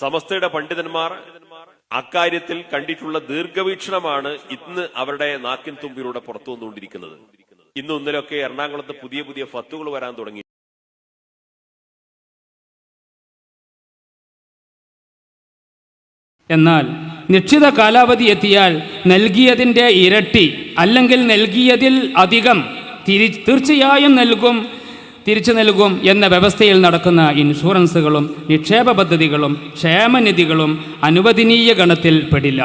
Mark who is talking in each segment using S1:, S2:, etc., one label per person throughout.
S1: സമസ്തയുടെ പണ്ഡിതന്മാർ അക്കാര്യത്തിൽ കണ്ടിട്ടുള്ള ദീർഘവീക്ഷണമാണ് ഇന്ന് അവരുടെ നാക്കിൻ തുമ്പിലൂടെ പുറത്തു വന്നുകൊണ്ടിരിക്കുന്നത്. ഇന്ന് ഇന്നലൊക്കെ എറണാകുളത്ത് പുതിയ പുതിയ ഫത്തുകൾ വരാൻ തുടങ്ങി.
S2: എന്നാൽ നിശ്ചിത കാലാവധി എത്തിയാൽ നൽകിയതിന്റെ ഇരട്ടി അല്ലെങ്കിൽ നൽകിയതിൽ അധികം തിരി തീർച്ചയായും നൽകും തിരിച്ചു നൽകും എന്ന വ്യവസ്ഥയിൽ നടക്കുന്ന ഇൻഷുറൻസുകളും നിക്ഷേപ പദ്ധതികളും ക്ഷേമനിധികളും അനുവദനീയ ഗണത്തിൽ പെടില്ല.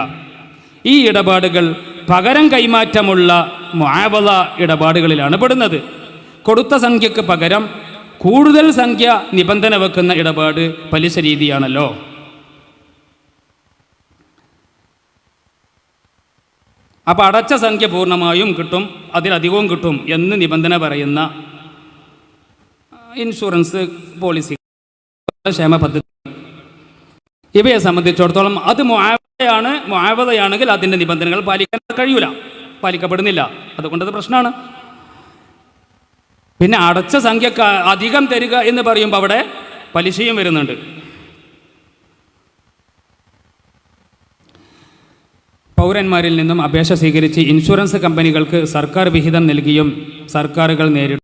S2: ഈ ഇടപാടുകൾ പകരം കൈമാറ്റമുള്ള മുആവള ഇടപാടുകളിലാണ് പെടുന്നത്. കൊടുത്ത സംഖ്യക്ക് പകരം കൂടുതൽ സംഖ്യ നിബന്ധന വെക്കുന്ന ഇടപാട് പലിശ രീതിയാണല്ലോ. അപ്പോൾ അടച്ച സംഖ്യ പൂർണമായും കിട്ടും അതിലധികവും കിട്ടും എന്ന് നിബന്ധന പറയുന്ന ഇൻഷുറൻസ് പോളിസി ക്ഷേമ പദ്ധതി. ഇവയെ സംബന്ധിച്ചിടത്തോളം അത് മുആവതയാണ് മുആവതയാണെങ്കിൽ അതിന്റെ നിബന്ധനകൾ പാലിക്കാൻ കഴിയൂല. പാലിക്കപ്പെടുന്നില്ല. അതുകൊണ്ട് അത് പ്രശ്നമാണ്. പിന്നെ അടച്ച സംഖ്യ അധികം തരിക എന്ന് പറയുമ്പോൾ അവിടെ പലിശയും വരുന്നുണ്ട്. പൗരന്മാരിൽ നിന്നും അപേക്ഷ സ്വീകരിച്ച് ഇൻഷുറൻസ് കമ്പനികൾക്ക് സർക്കാർ വിഹിതം നൽകിയും സർക്കാരുകൾ നേരിടും.